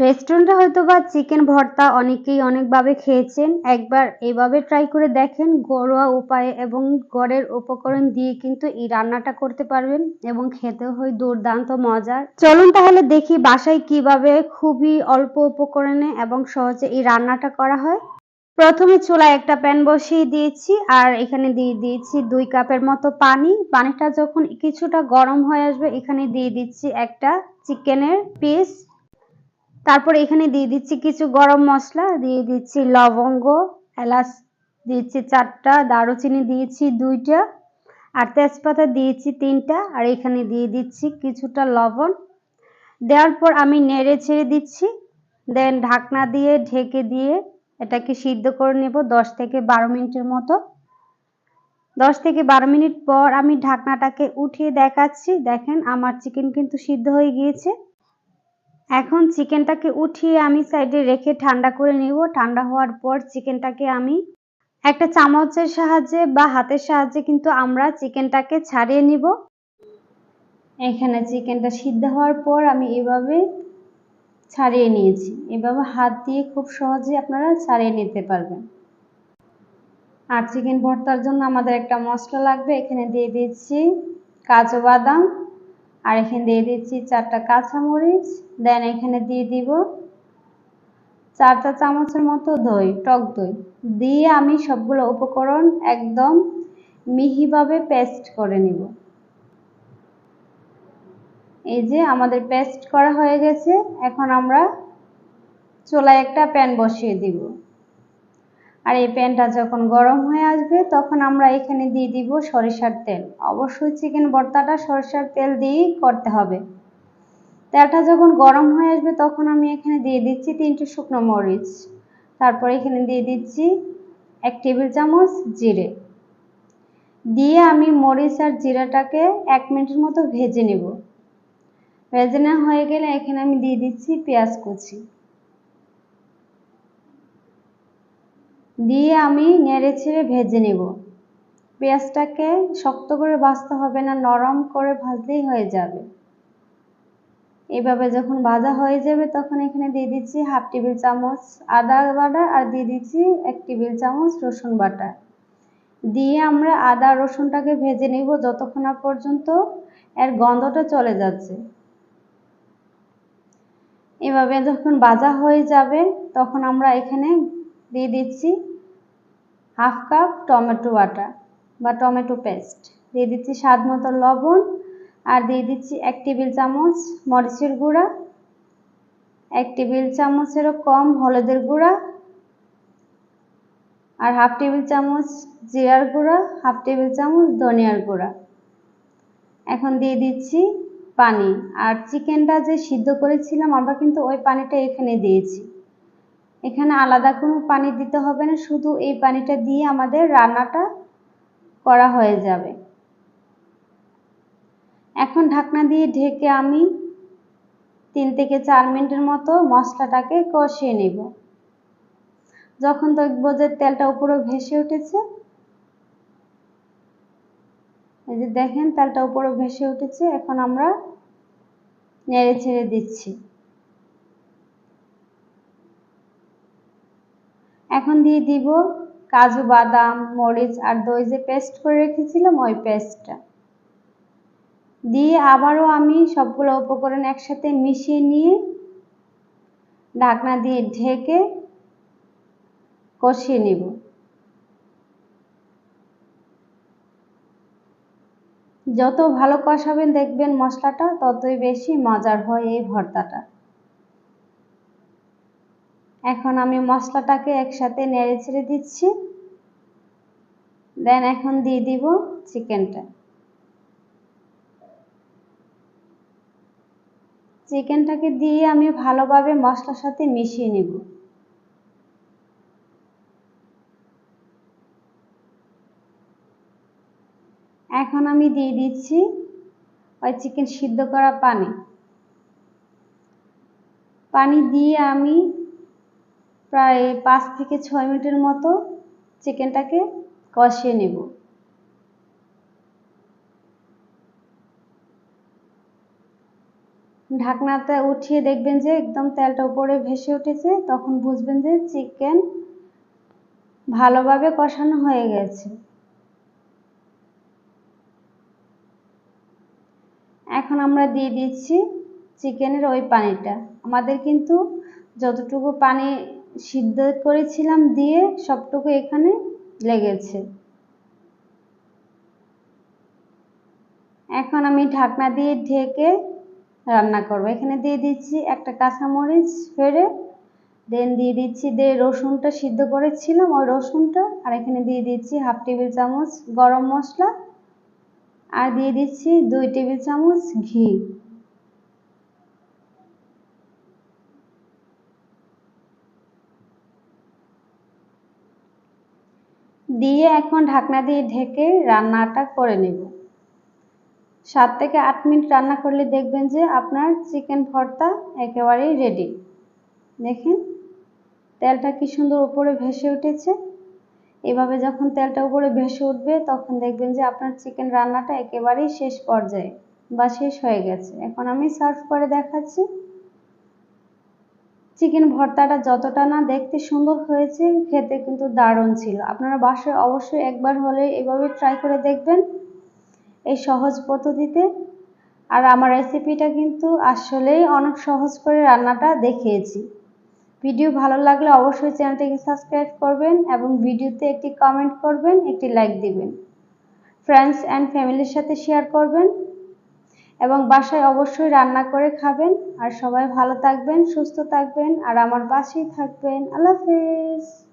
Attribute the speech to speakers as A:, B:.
A: রেস্টুরেন্টে হয়তো বা চিকেন ভর্তা অনেকেই অনেকভাবে খেয়েছেন। একবার এভাবে ট্রাই করে দেখেন, ঘরোয়া উপায়ে এবং ঘরের উপকরণ দিয়ে কিন্তু এই রান্নাটা করতে পারবেন এবং খেতে হয় দুর্দান্ত মজার চলুন তাহলে দেখি বাসায় কীভাবে খুবই অল্প উপকরণে এবং সহজে এই রান্নাটা করা হয়। প্রথমে চুলায় একটা প্যান বসিয়ে দিয়েছি আর এখানে দিয়ে দিয়েছি দুই কাপের মতো পানি। পানিটা যখন কিছুটা গরম হয়ে আসবে, এখানে দিয়ে দিচ্ছি একটা চিকেনের পিস তারপর এখানে দিয়ে দিচ্ছি কিছু গরম মশলা, দিয়ে দিচ্ছি লবঙ্গ, এলাচ, দিচ্ছি চারটা, দারুচিনি দিয়েছি দুইটা, আর তেজপাতা দিয়েছি তিনটা, আর এখানে দিয়ে দিচ্ছি কিছুটা লবণ। দেওয়ার পর আমি নেড়ে ছেড়ে দিচ্ছি, দেন ঢাকনা দিয়ে ঢেকে দিয়ে এটাকে সিদ্ধ করে নেব দশ থেকে বারো মিনিটের মতো। দশ থেকে বারো মিনিট পর আমি ঢাকনাটাকে উঠিয়ে দেখাচ্ছি, দেখেন আমার চিকেন কিন্তু সিদ্ধ হয়ে গিয়েছে। এখন চিকেনটাকে উঠিয়ে আমি সাইডে রেখে ঠান্ডা করে নেব। ঠান্ডা হওয়ার পর চিকেনটাকে আমি একটা চামচের সাহায্যে বা হাতের সাহায্যে কিন্তু আমরা চিকেনটাকে ছাড়িয়ে নিব। এখানে চিকেনটা সিদ্ধ হওয়ার পর আমি এভাবে ছাড়িয়ে নিয়েছি। এভাবে হাত দিয়ে খুব সহজে আপনারা ছাড়িয়ে নিতে পারবেন। আর চিকেন ভর্তার জন্য আমাদের একটা মশলা লাগবে। এখানে দিয়ে দিচ্ছি কাজু বাদাম। আর এখানে দিয়ে দিচ্ছি চারটা কাঁচামরিচ দেন এখানে দিয়ে দিব চারটা চামচের মতো দই, টক দই। দিয়ে আমি সবগুলো উপকরণ একদম মিহিভাবে পেস্ট করে নিব। এই যে আমাদের পেস্ট করা হয়ে গেছে, এখন আমরা চুলায় একটা প্যান বসিয়ে দিব। আর এই প্যানটা যখন গরম হয়ে আসবে, তখন আমরা এখানে দিয়ে দিব সরিষার তেল। অবশ্যই চিকেন ভর্তাটা সরিষার তেল দিয়েই করতে হবে। তেলটা যখন গরম হয়ে আসবে, তখন আমি এখানে দিয়ে দিচ্ছি তিনটে শুকনো মরিচ। তারপর এখানে দিয়ে দিচ্ছি এক টেবিল চামচ জিরে। দিয়ে আমি মরিচ আর জিরাটাকে এক মিনিটের মতো ভেজে নেব। ভেজে নেওয়া হয়ে গেলে এখানে আমি দিয়ে দিচ্ছি পেঁয়াজ কুচি। দিয়ে আমি নেড়ে ছেড়ে ভেজে নেব। পেঁয়াজটাকে শক্ত করে ভাজতে হবে না, নরম করে ভাজলেই হয়ে যাবে। এভাবে যখন ভাজা হয়ে যাবে তখন এখানে দিয়ে দিচ্ছি হাফ টেবিল চামচ আদা বাটা আর দিয়ে দিচ্ছি এক টেবিল চামচ রসুন বাটা। দিয়ে আমরা আদা রসুনটাকে ভেজে নেব যতক্ষণ না পর্যন্ত এর গন্ধটা চলে যাচ্ছে। এভাবে যখন ভাজা হয়ে যাবে তখন আমরা এখানে দিয়ে দিচ্ছি হাফ কাপ টমেটো বাটা বা টমেটো পেস্ট। দিয়ে দিচ্ছি স্বাদ মতো লবণ আর দিয়ে দিচ্ছি এক টেবিল চামচ মরিচের গুঁড়া, এক টেবিল চামচেরও কম হলুদের গুঁড়া আর হাফ টেবিল চামচ জিরার গুঁড়া, হাফ টেবিল চামচ ধনিয়ার গুঁড়া। এখন দিয়ে দিচ্ছি পানি। আর চিকেনটা যে সিদ্ধ করেছিলাম, আমরা কিন্তু ওই পানিটা এখানে দিয়েছি। এখানে আলাদা কোনো পানি দিতে হবে না, শুধু এই পানিটা দিয়ে আমাদের রান্নাটা করা হয়ে যাবে। এখন ঢাকনা দিয়ে ঢেকে আমি তিন থেকে চার মিনিটের মতো মশলাটাকে কষিয়ে নেব। যখন দেখব যে তেলটা উপরে ভেসে উঠেছে, এই যে দেখেন তেলটা উপরে ভেসে উঠেছে, এখন আমরা নেড়ে ছেড়ে দিচ্ছি। এখন দিয়ে দিব কাজু, বাদাম, মরিচ আর দই যে পেস্ট করে রেখেছিলাম ওই পেস্টটা দিয়ে আবারও আমি সবগুলো উপকরণ একসাথে মিশিয়ে নিয়ে ঢাকনা দিয়ে ঢেকে কষিয়ে নেব। যত ভালো কষাবেন, দেখবেন মশলাটা ততই বেশি মজার হয় এই ভর্তাটা। এখন আমি মশলাটাকে একসাথে নেড়ে ছেড়ে দিচ্ছি। দেন এখন দিয়ে দিব চিকেনটা। চিকেনটাকে দিয়ে আমি ভালোভাবে মশলার সাথে মিশিয়ে নেব। এখন আমি দিয়ে দিচ্ছি ওই চিকেন সিদ্ধ করা পানি। পানি দিয়ে আমি প্রায় পাঁচ থেকে ছয় মিনিটের মতো চিকেনটাকে কষিয়ে নেব। ঢাকনাটা উঠিয়ে দেখবেন যে একদম তেলটা উপরে ভেসে উঠেছে, তখন বুঝবেন যে চিকেন ভালোভাবে কষানো হয়ে গেছে। এখন আমরা দিয়ে দিচ্ছি চিকেনের ওই পানিটা। আমাদের কিন্তু যতটুকু পানি সিদ্ধ করেছিলাম দিয়ে সবটুকু এখানে লেগেছে। এখন আমি ঢাকনা দিয়ে ঢেকে রান্না করব। এখানে দিয়ে দিচ্ছি একটা কাঁচামরিচ ফেরে দেন দিয়ে দিচ্ছি দিয়ে রসুনটা সিদ্ধ করেছিলাম ওই রসুনটা, আর এখানে দিয়ে দিচ্ছি হাফ টেবিল চামচ গরম মশলা, আর দিয়ে দিচ্ছি দুই টেবিল চামচ ঘি। দিয়ে এখন ঢাকনা দিয়ে ঢেকে রান্নাটা করে নেব। সাত থেকে আট মিনিট রান্না করলে দেখবেন যে আপনার চিকেন ভর্তা একেবারেই রেডি দেখেন তেলটা কি সুন্দর উপরে ভেসে উঠেছে। এভাবে যখন তেলটা উপরে ভেসে উঠবে তখন দেখবেন যে আপনার চিকেন রান্নাটা একেবারেই শেষ পর্যায়ে বা শেষ হয়ে গেছে। এখন আমি সার্ভ করে দেখাচ্ছি। চিকেন ভর্তাটা যতটা না দেখতে সুন্দর হয়েছে, খেতে কিন্তু দারুণ ছিল। আপনারা বাসায় অবশ্যই একবার হলে এভাবে ট্রাই করে দেখবেন এই সহজ পদ্ধতিতে। আর আমার রেসিপিটা কিন্তু আসলেই অনেক সহজ করে রান্নাটা দেখিয়েছি। ভিডিও ভালো লাগলে অবশ্যই চ্যানেলটিকে সাবস্ক্রাইব করবেন এবং ভিডিওতে একটি কমেন্ট করবেন, একটি লাইক দিবেন। ফ্রেন্ডস অ্যান্ড ফ্যামিলির সাথে শেয়ার করবেন। এবং বাসায় অবশ্যই রান্না করে খাবেন। আর সবাই ভালো থাকবেন, সুস্থ থাকবেন, আর আমার পাশেই থাকবেন। আল্লাহ হাফেজ।